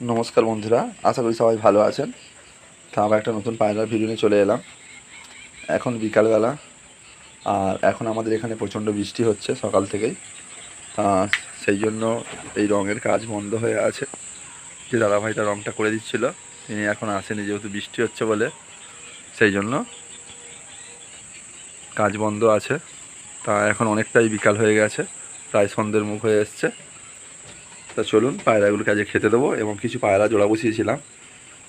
নমস্কার বন্ধুরা, আশা করি সবাই ভালো আছেন। তা আবার একটা নতুন পায়রার ভিডিও নিয়ে চলে এলাম। এখন বিকালবেলা, আর এখন আমাদের এখানে প্রচণ্ড বৃষ্টি হচ্ছে সকাল থেকেই। তা সেই জন্য এই রঙের কাজ বন্ধ হয়ে আছে। যে দাদাভাইটা রঙটা করে দিচ্ছিল, তিনি এখন আসেনি যেহেতু বৃষ্টি হচ্ছে বলে। সেই জন্য কাজ বন্ধ আছে। তা এখন অনেকটাই বিকাল হয়ে গেছে, প্রায় সন্ধ্যের মুখ হয়ে এসছে। তা চলুন, পায়রাগুলোকে আজকে খেতে দেবো এবং কিছু পায়রা জোড়া বসিয়েছিলাম।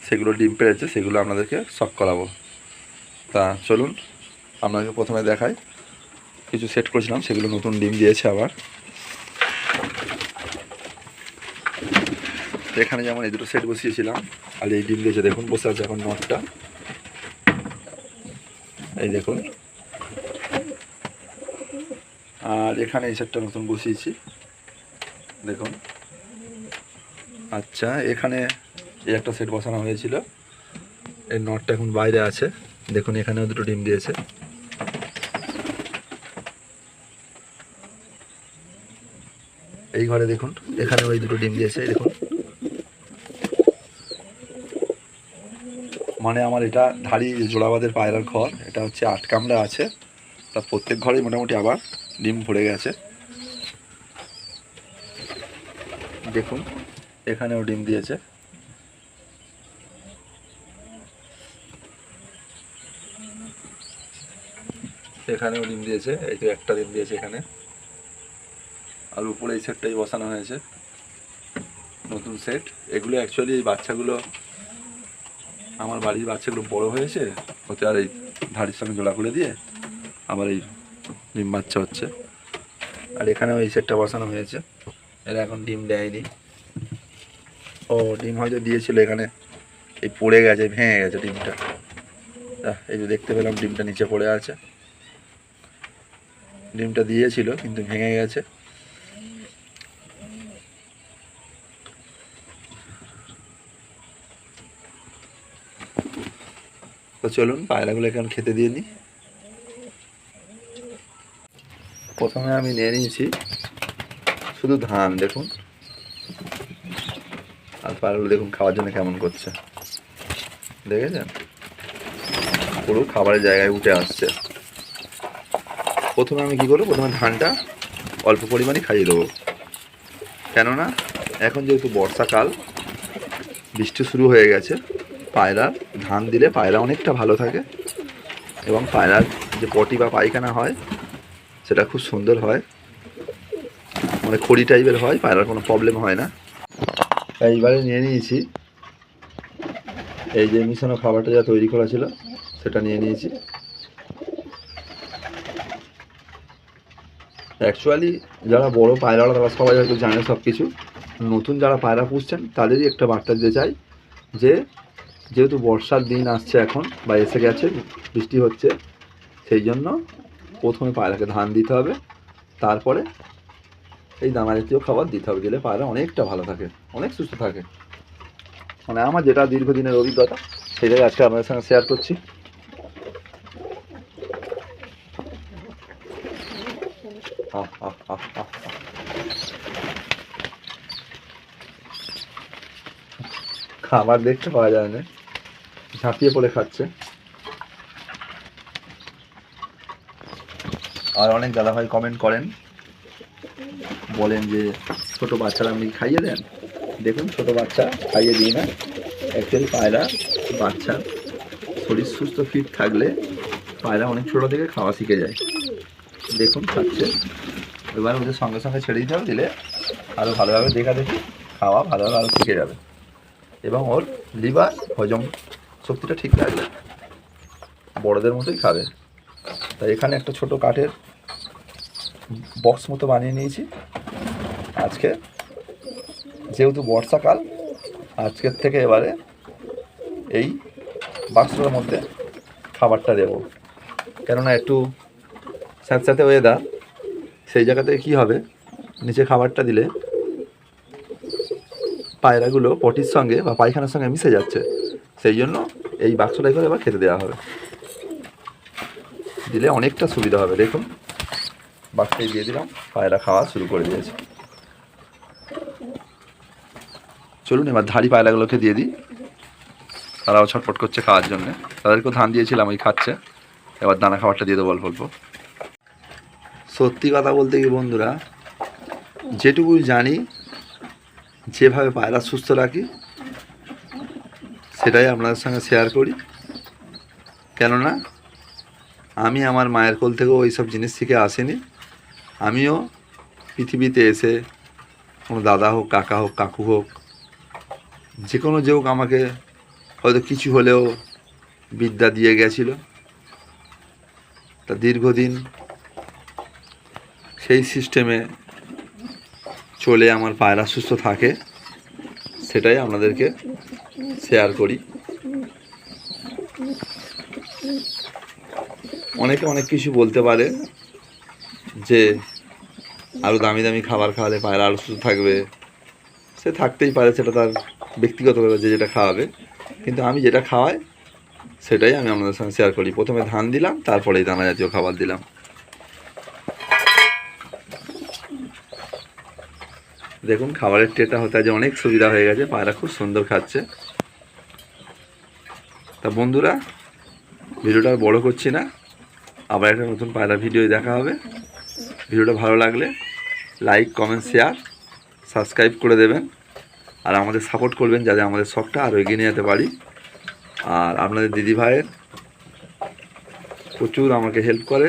সেগুলো ডিম পেড়েছে, সেগুলো আপনাদেরকে শখ করাবো। তা চলুন, আপনাকে প্রথমে দেখাই। কিছু সেট করেছিলাম, সেগুলো নতুন ডিম দিয়েছে আবার। এখানে যেমন এই দুটো সেট বসিয়েছিলাম, আর এই ডিম দিয়েছে, দেখুন, বসে আছে এখন নটটা। এই দেখুন। আর এখানে এই সেটটা নতুন বসিয়েছি। দেখুন। আচ্ছা এখানে এই একটা সেট বসানো হয়েছিল। এই নটটা এখন বাইরে আছে। দেখুন, এখানেও দুটো ডিম দিয়েছে। এই ঘরে দেখুন এখানে ওই দুটো ডিম দিয়েছে দেখুন। মানে আমার এটা ধাড়ি জোড়াবাদের পায়রার ঘর, এটা হচ্ছে আট কামরা আছে। তা প্রত্যেক ঘরেই মোটামুটি আবার ডিম ভরে গেছে। দেখুন এখানেও ডিম দিয়েছে। এখানেও ডিম দিয়েছে, এই তো একটা ডিম দিয়েছে এখানে। আর উপরে এই সেটটাই বসানো হয়েছে, নতুন সেট। এগুলো অ্যাকচুয়ালি এই বাচ্চাগুলো, আমার বাড়ির বাচ্চাগুলো বড় হয়েছে হতে আর এই ধাড়ির সঙ্গে জোড়া করে দিয়ে আবার এই ডিম বাচ্চা হচ্ছে। আর এখানেও এই সেটটা বসানো হয়েছে, এরা এখন ডিম দেয়নি। ও, ডিম হয়তো দিয়েছিল এখানে। এই পড়ে গেছে, ভেঙে গেছে ডিমটা। এই যে দেখতে পেলাম ডিমটা নিচে পড়ে আছে। ডিমটা দিয়েছিল, কিন্তু ভেঙে গেছে। তো চলুন, পায়রাগুলো এখন খেতে দিয়ে নিই প্রথমে আমি নিয়ে নিয়েছি শুধু ধান, দেখুন। আর পায়রাগুলো দেখুন খাওয়ার জন্য কেমন করছে। দেখেছেন? পুরো খাবারের জায়গায় উঠে আসছে। প্রথমে আমি কি করব? প্রথমে ধানটা অল্প পরিমাণে খাইয়ে দেবো। কেননা, এখন যেহেতু বর্ষাকাল, বৃষ্টি শুরু হয়ে গেছে, পায়রা ধান দিলে পায়রা অনেকটা ভালো থাকে এবং পায়রার যে পটি বা পায়খানা হয়, সেটা খুব সুন্দর হয়। মানে খড়ি টাইপের হয়, পায়রার কোনো প্রবলেম হয় না। এইবারে নিয়ে নিয়েছি। এই যে মিশানো খাবারটা যা তৈরি করা ছিল, সেটা নিয়ে নিয়েছি। অ্যাকচুয়ালি যারা বড় পায়রাওয়ালা তারা সবাই হয়তো জানে সব কিছু নতুন যারা পায়রা পুষছেন, তাদেরই একটা বার্তা দিতে চাই যে, যেহেতু বর্ষার দিন আসছে এখন, বা এসে গেছে, বৃষ্টি হচ্ছে, সেই জন্য প্রথমে পায়রাকে ধান দিতে হবে, তারপরে এই দানা জাতীয় খাবার দিতে হবে দিলে পায়রা অনেকটা ভালো থাকে, অনেক সুস্থ থাকে। মানে আমার যেটা দীর্ঘদিনের অভিজ্ঞতা, সেটাই আজকে আপনাদের সঙ্গে শেয়ার করছি। খাবার দেখতে পাওয়া যায় না, ঝাঁপিয়ে পড়ে খাচ্ছে। আর অনেক দাদাভাই কমেন্ট করেন বলেন যে ছোট বাচ্চারা আপনি খাইয়ে দেন? দেখুন, ছোট বাচ্চা খাইয়ে দিই না। অ্যাকচুয়ালি পায়রা বাচ্চা, শরীর সুস্থ ফিট থাকলে পায়রা অনেক ছোটো থেকে খাওয়া শিখে যায়। দেখুন, খাচ্ছে। এবার ওদের সঙ্গে সঙ্গে ছেড়ে দিতে হবে, দিলে আরও ভালোভাবে দেখা দেখি, খাওয়া ভালোভাবে আরও শিখে যাবে। এবং ওর লিভার, হজম শক্তিটা ঠিক থাকবে। বড়দের মতোই খাবে। তাই এখানে একটা ছোট কাঠের বক্স মতো বানিয়ে নিয়েছি। আজকে, যেহেতু বর্ষাকাল, আজকের থেকে এবারে এই বাক্সটার মধ্যে খাবারটা দেবো। কেননা একটু স্যাঁতস্যাঁতে ওয়েদার সেই জায়গাতে কী হবে? নিচে খাবারটা দিলে পায়রাগুলো পটির সঙ্গে বা পায়খানার সঙ্গে মিশে যাচ্ছে। সেই জন্য এই বাক্সটাই করে এবার খেতে দেওয়া হবে। দিলে অনেকটা সুবিধা হবে। দেখুন বাক্সটাই দিয়ে দিলাম, পায়রা খাওয়া শুরু করে দিয়েছে। চলুন, এবার ধাড়ি পায়রাগুলোকে দিয়ে দিই। তারাও ছটফট করছে খাওয়ার জন্য। তাদেরকেও ধান দিয়েছিলাম, ওই খাচ্ছে। এবার দানা খাবারটা দিয়ে দেবো, অল্প অল্প। সত্যি কথা বলতে কি বন্ধুরা, যেটুকু জানি, যেভাবে পায়রা সুস্থ রাখি, সেটাই আপনাদের সঙ্গে শেয়ার করি। কেননা, আমি আমার মায়ের কোল থেকেও ওই সব জিনিস শিখে আসিনি। আমিও পৃথিবীতে এসে কোনো দাদা হোক, কাকা হোক, কাকু হোক যে কোনো যে হোক আমাকে হয়তো কিছু হলেও বিদ্যা দিয়ে গেছিল। তা দীর্ঘদিন সেই সিস্টেমে চলে আমার পায়রা সুস্থ থাকে, সেটাই আপনাদেরকে শেয়ার করি। অনেকে অনেক কিছু বলতে পারে যে আরও দামি দামি খাবার খাওয়ালে পায়রা আরও সুস্থ থাকবে। সে থাকতেই পারে, সেটা তার ব্যক্তিগত যে যেটা খাওয়াবে। কিন্তু আমি যেটা খাওয়াই, সেটাই আমি আপনাদের সঙ্গে শেয়ার করি। প্রথমে ধান দিলাম, তারপরেই দানা জাতীয় খাবার দিলাম। দেখুন, খাবারের ট্রেটা হতে আজ অনেক সুবিধা হয়ে গেছে, পায়রা খুব সুন্দর খাচ্ছে। তা বন্ধুরা, ভিডিওটা বড় করছি না, আবার একটা নতুন পায়রা ভিডিও দেখা হবে। ভিডিওটা ভালো লাগলে লাইক কমেন্ট শেয়ার সাবস্ক্রাইব করে দেবেন। আর আমাদের সাপোর্ট করবেন যাতে আমাদের শখটা আরও এগিয়ে নিয়ে যেতে পারি। আর আপনাদের দিদি ভাইয়ের প্রচুর আমাকে হেল্প করে।